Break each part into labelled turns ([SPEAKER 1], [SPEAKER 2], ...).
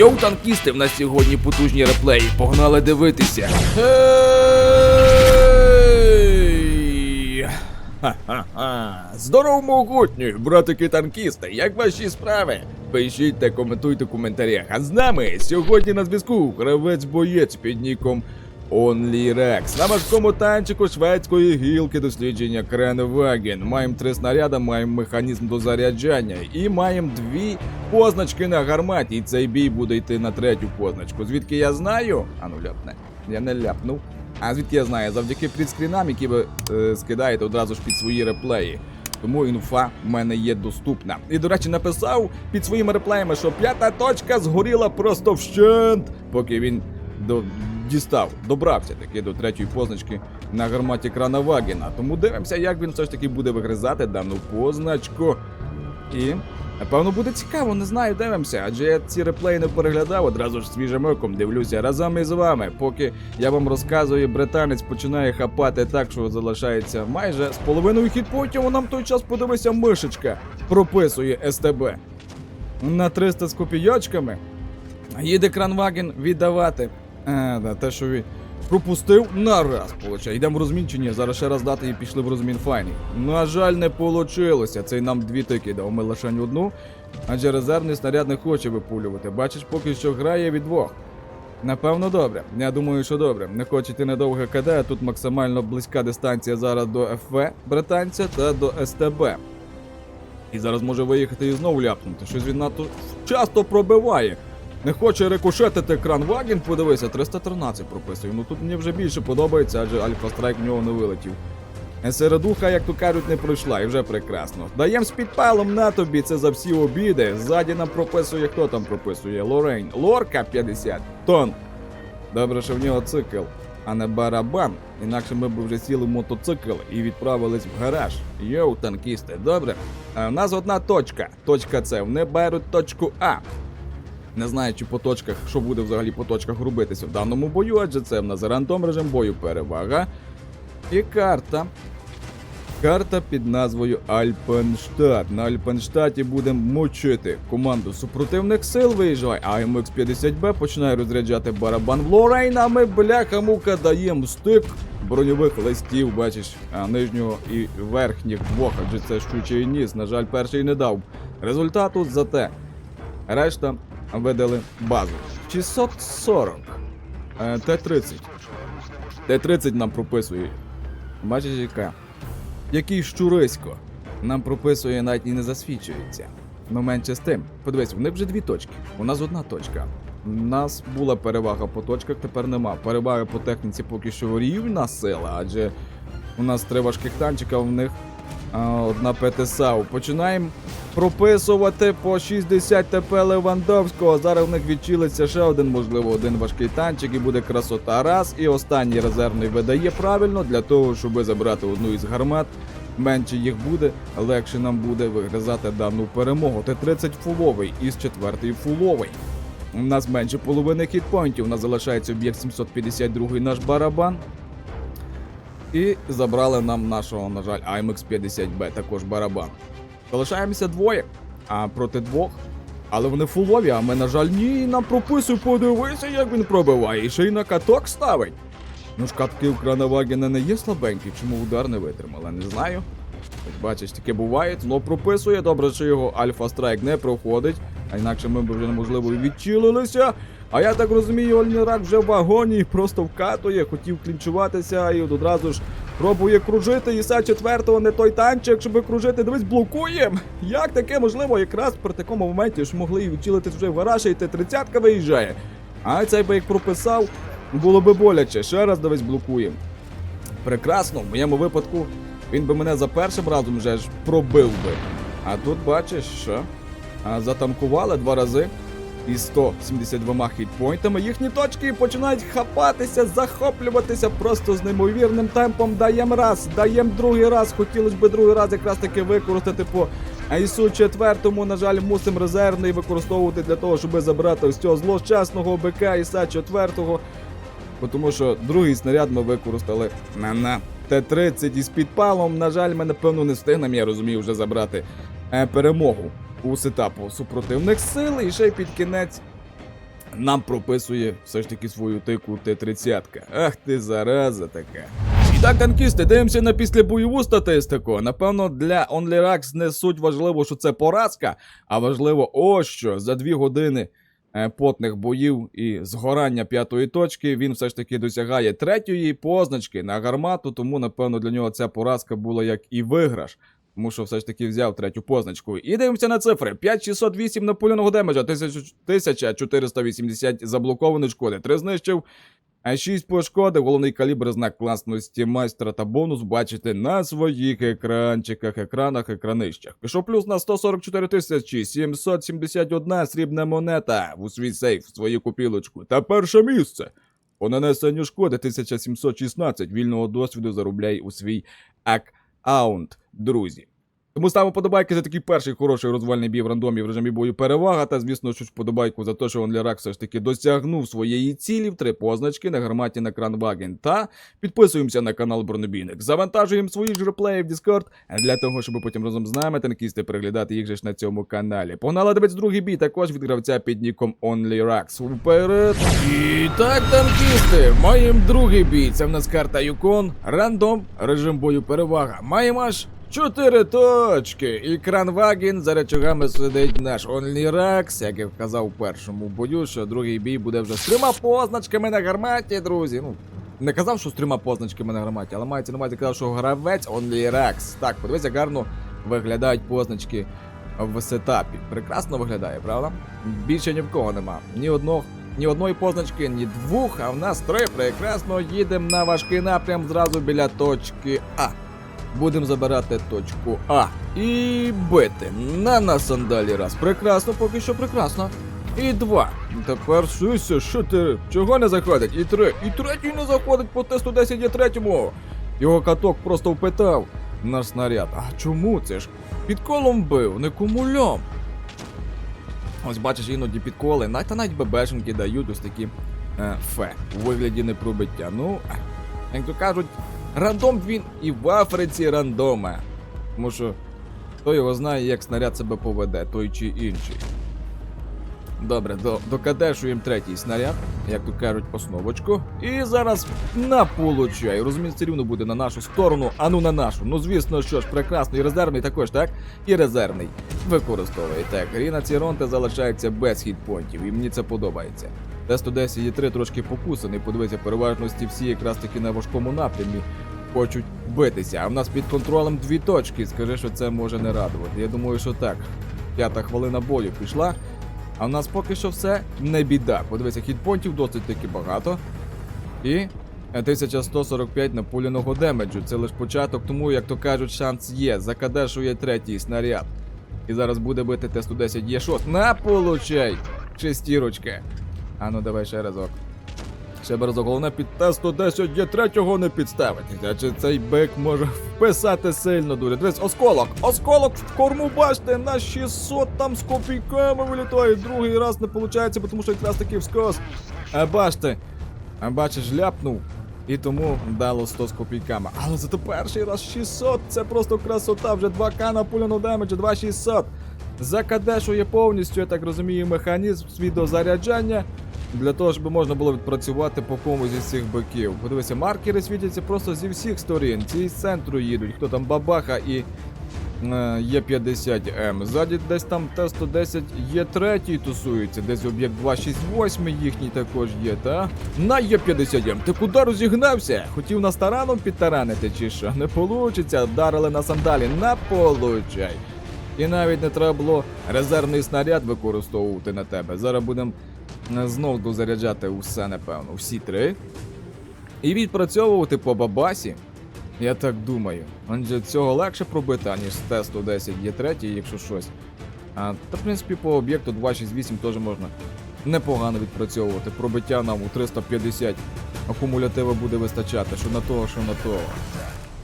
[SPEAKER 1] Йоу, танкісти, в нас сьогодні потужні реплеї. Погнали дивитися. Ха-ха-ха. Здорово, могутні, братики танкісти, як ваші справи? Пишіть та коментуйте в коментарях. А з нами сьогодні на зв'язку гравець боєць під ніком OnlyRex. На важкому танчику шведської гілки дослідження Кренваген. Маємо три снаряди, маємо механізм до заряджання і маємо дві позначки на гарматі. І цей бій буде йти на третю позначку. Звідки я знаю? А ну ляпне. Я не ляпнув. А звідки я знаю? Завдяки предскрінам, які ви е, скидаєте одразу ж під свої реплеї. Тому інфа в мене є доступна. І, до речі, написав під своїми реплеями, що п'ята точка згоріла просто вщент, поки він до... дістав, добрався таки до третьої позначки на гарматі крана Вагіна. Тому дивимося, як він все ж таки буде вигризати дану позначку. І напевно буде цікаво, не знаю, дивимося. Адже я ці реплеї не переглядав, одразу ж свіжим оком дивлюся разом із вами. Поки я вам розказую, британець починає хапати так, що залишається майже з половиною хітпоінтів, а нам той час подивися мишечка прописує СТБ. На 300 з копійочками. Їде кранваген віддавати. А, да, те, що він пропустив на раз, получає. Йдемо в розмінчення, зараз ще раз дати і пішли в розмін файний. На жаль, не вийшло. Цей нам дві тики дав, ми лише одну. Адже резервний снаряд не хоче випулювати. Бачиш, поки що грає від двох. Напевно, добре. Я думаю, що добре. Не хоче йти на КД, а тут максимально близька дистанція зараз до ФВ британця та до СТБ. І зараз може виїхати і знову ляпнути. Щось він надто часто пробиває. Не хоче рикошетити кран Вагін, подивися, 313 прописує. Ну тут мені вже більше подобається, адже Альфа Страйк в нього не вилетів. Середуха, як то кажуть, не пройшла, і вже прекрасно. Даєм з підпалом на тобі, це за всі обіди. Ззаді нам прописує, хто там прописує? Лорейн. Лорка 50 тонн. Добре, що в нього цикл, а не барабан. Інакше ми б вже сіли в мотоцикл і відправились в гараж. Йоу, танкісти, добре. А в нас одна точка. Точка С. Вони беруть точку А. Не знаю, чи по точках, що буде взагалі по точках робитися в даному бою, адже це в нас рандом режим бою перевага. І карта. Карта під назвою Альпенштадт. На Альпенштаті будемо мочити команду супротивних сил. Виїжджає АМХ 50Б, починає розряджати барабан в Лорейн, ми бляха-мука даємо стик броньових листів, бачиш, нижнього і верхніх двох, адже це щучий ніс. На жаль, перший не дав. Результату зате. Решта видали базу. 640. Е, Т-30. Т-30 нам прописує. Бачиш, яка? Який щурисько. Нам прописує навіть і не засвідчується. Ну менше з тим. Подивись, в них вже дві точки. У нас одна точка. У нас була перевага по точках, тепер нема. Перевага по техніці поки що рівна сила, адже у нас три важких танчика, в них а, одна ПТСАУ. Починаємо прописувати по 60 ТП Левандовського. Зараз в них відчилиться ще один, можливо, один важкий танчик і буде красота. Раз. І останній резервний видає правильно для того, щоб забрати одну із гармат. Менше їх буде, легше нам буде вигризати дану перемогу. Т-30 фуловий із четвертий фуловий. У нас менше половини хітпоінтів. У нас залишається об'єкт 752 наш барабан. І забрали нам нашого, на жаль, AMX 50B, також барабан. Залишаємося двоє, а проти двох. Але вони фулові, а ми, на жаль, ні, нам прописуй, подивися, як він пробиває, і ще й на каток ставить. Ну ж катки у Кранавагена не є слабенькі, чому удар не витримали, не знаю. Бачиш, таке буває, знову прописує. Добре, що його Альфа Страйк не проходить, а інакше ми б вже неможливо відчилилися. А я так розумію, Ольнірак вже в вагоні просто вкатує, хотів клінчуватися і одразу ж пробує кружити. Іса четвертого не той танчик, щоб кружити. Дивись, блокує. Як таке можливо, якраз при такому моменті ж могли і вже в гараж, і Т-30 виїжджає. А цей би як прописав, було би боляче. Ще раз дивись, блокує. Прекрасно, в моєму випадку він би мене за першим разом вже ж пробив би. А тут бачиш, що затанкували два рази із 172 хітпойнтами. Їхні точки починають хапатися, захоплюватися просто з неймовірним темпом. Даєм раз, даєм другий раз. Хотілося б другий раз якраз таки використати по АІСу четвертому. На жаль, мусимо резервний використовувати для того, щоб забрати ось цього злощасного БК ІСа четвертого. Тому що другий снаряд ми використали на, на Т-30 із підпалом. На жаль, ми напевно не встигнемо, я розумію, вже забрати е, перемогу у сетапу супротивних сил. І ще й під кінець нам прописує все ж таки свою тику Т-30. Ах ти зараза така. Так, танкісти, дивимося на післябойову статистику. Напевно, для OnlyRax не суть важливо, що це поразка, а важливо ось що за дві години е, потних боїв і згорання п'ятої точки він все ж таки досягає третьої позначки на гармату, тому напевно для нього ця поразка була як і виграш. Що все ж таки взяв третю позначку. І дивимося на цифри: 5608 наполеоного демеджа, 1480 заблокованої шкоди, 3 знищив, а 6 пошкодив. Головний калібр знак класності майстра та бонус бачите на своїх екранчиках, екранах, екранищах. Пішов плюс на 144 тисячі 771 срібна монета у свій сейф, в свою купілочку. Та перше місце. По нанесенню шкоди 1716 вільного досвіду заробляй у свій аккаунт, друзі. Тому ставимо подобайки за такий перший хороший розвальний бій в рандомі в режимі бою перевага. Та звісно, що подобайку за те, що Онлірак все ж таки досягнув своєї цілі в три позначки на гарматі на Кранваген. Та підписуємося на канал Бронебійник. Завантажуємо свої ж реплеї в Discord для того, щоб потім разом з нами танкісти переглядати їх же ж на цьому каналі. Погнали дивитися другий бій, також від гравця під ніком OnlyRax. Вперед! І так, танкісти, маємо другий бій. Це в нас карта Юкон. Рандом, режим бою перевага. Маємо аж Чотири точки. І Кранваген за речагами сидить наш OnlyRax, як я вказав у першому бою, що другий бій буде вже з трьома позначками на гарматі, друзі. Ну, не казав, що з трьома позначками на гарматі, але мається на увазі казав, що гравець OnlyRax. Так, подивись, як гарно виглядають позначки в сетапі. Прекрасно виглядає, правда? Більше ні в кого нема. Ні одного. Ні одної позначки, ні двох, а в нас три. Прекрасно їдемо на важкий напрям зразу біля точки А. Будемо забирати точку А. І бити. На нас сандалі раз. Прекрасно, поки що прекрасно. І два. Тепер шуся, що ти? Чого не заходить? І три. І третій не заходить по тесту 10 є третьому. Його каток просто впитав наш снаряд. А чому це ж? Під колом бив, не кумулем. Ось бачиш, іноді підколи, навіть та навіть ББшенки дають ось такі е, фе у вигляді непробиття. Ну, як то кажуть, рандом він і в Африці рандома. Тому що хто його знає, як снаряд себе поведе, той чи інший. Добре, до, докадешуємо третій снаряд, як то кажуть, основочку. І зараз на получай. Розумію, все рівно буде на нашу сторону, а ну на нашу. Ну звісно, що ж, прекрасно, і резервний також, так? І резервний. Використовує так. Ріна Ціронте залишається без хітпонтів, і мені це подобається. Т-110 є 3 трошки покусаний, подивися, переважності всі якраз таки на важкому напрямі хочуть битися. А в нас під контролем дві точки. Скажи, що це може не радувати. Я думаю, що так. П'ята хвилина бою пішла. А в нас поки що все не біда. Подивися, хітпонтів досить таки багато. І 1145 напуляного демеджу. Це лише початок, тому, як то кажуть, шанс є. Закадешує третій снаряд. І зараз буде бити Т-110 є 6. На, получай! Шестірочка. А ну давай ще разок. Ще разок, головне під Т-110 є третього не підставити. А цей бик може вписати сильно дуже. Дивись, осколок! Осколок в корму бачите, на 600 там з копійками вилітає. Другий раз не виходить, тому що якраз таки вскос. А бачите, а бачиш, ляпнув. І тому дало 100 з копійками. Але зато перший раз 600, це просто красота, вже 2К на пуляну демеджу, 2600. Закадешує повністю, я так розумію, механізм свій до заряджання. Для того, щоб можна було відпрацювати по комусь із цих боків. Подивися, маркери світяться просто зі всіх сторін. Ці з центру їдуть, хто там бабаха і е, є 50 м Ззаді десь там Т-110 є третій тусується, десь об'єкт 268 їхній також є, та? На є 50 м Ти куди розігнався? Хотів нас тараном підтаранити чи що? Не получиться, вдарили на сандалі, на получай. І навіть не треба було резервний снаряд використовувати на тебе. Зараз будемо знов дозаряджати усе, напевно, всі три. І відпрацьовувати по бабасі. Я так думаю. Адже цього легше пробити, аніж Т-110 є третій, якщо щось. А, та, в принципі, по об'єкту 268 теж можна непогано відпрацьовувати. Пробиття нам у 350 акумулятива буде вистачати, що на того, що на того.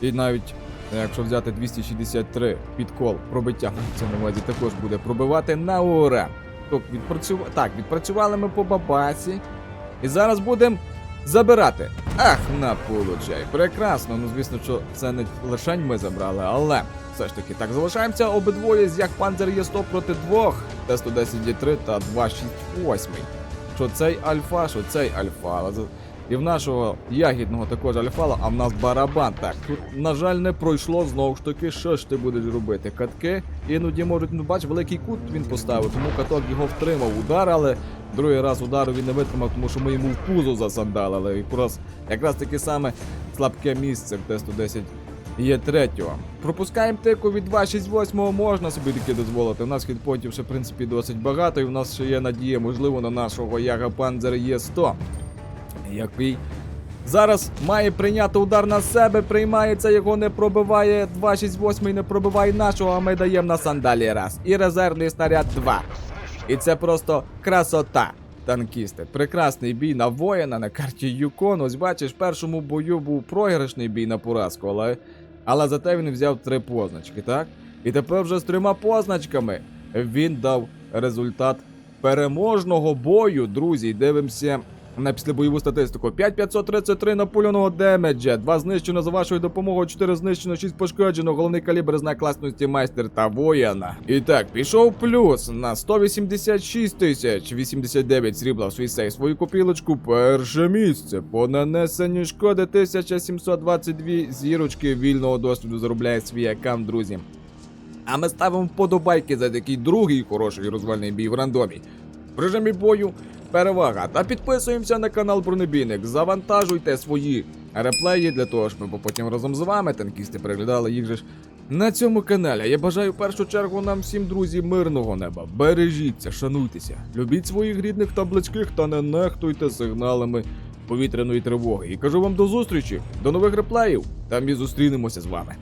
[SPEAKER 1] І навіть якщо взяти 263 підкол пробиття, це на увазі також буде пробивати на ура. Тобто відпрацюва... Так, відпрацювали ми по бабасі. І зараз будемо забирати. Ах, на получай. Прекрасно. Ну, звісно, що це не лише ми забрали, але все ж таки так залишаємося обидвоє з як панзер є 100 проти двох. Т-110 є 3 та 268. що цей альфа, що цей альфа. І в нашого ягідного також альфала, а в нас барабан. Так, тут, на жаль, не пройшло знову ж таки. Що ж ти будеш робити? Катки іноді можуть, ну бач, великий кут він поставив, тому каток його втримав удар, але другий раз удару він не витримав, тому що ми йому в пузо засандалили. Якраз, якраз таке саме слабке місце в Т-110 є третього. Пропускаємо тику від 268 можна собі таки дозволити. У нас хітпонтів ще в принципі досить багато, і в нас ще є надія, можливо, на нашого Яга Панзер є 100 який зараз має прийняти удар на себе, приймається, його не пробиває. 268 не пробиває нашого, а ми даємо на сандалі раз. І резервний снаряд 2. І це просто красота. Танкісти, прекрасний бій на воїна на карті Юкон. Ось бачиш, в першому бою був програшний бій на поразку, але, але зате він взяв три позначки, так? І тепер вже з трьома позначками він дав результат переможного бою, друзі. Дивимося на післябойову статистику. 5533 напульоного демеджа, 2 знищено за вашою допомогою, 4 знищено, 6 пошкоджено, головний калібр знак класності майстер та воїна. І так, пішов плюс на 186 тисяч 89 срібла в свій сейф. Свою копілочку перше місце. По нанесенню шкоди 1722 зірочки вільного досвіду заробляє свій аккаунт, друзі. А ми ставимо вподобайки за такий другий хороший розвальний бій в рандомі. В режимі бою перевага. Та підписуємося на канал Бронебійник. Завантажуйте свої реплеї для того, щоб ми потім разом з вами, танкісти, переглядали їх же ж на цьому каналі. Я бажаю в першу чергу нам всім, друзі, мирного неба. Бережіться, шануйтеся, любіть своїх рідних та близьких та не нехтуйте сигналами повітряної тривоги. І кажу вам до зустрічі, до нових реплеїв. Там і зустрінемося з вами.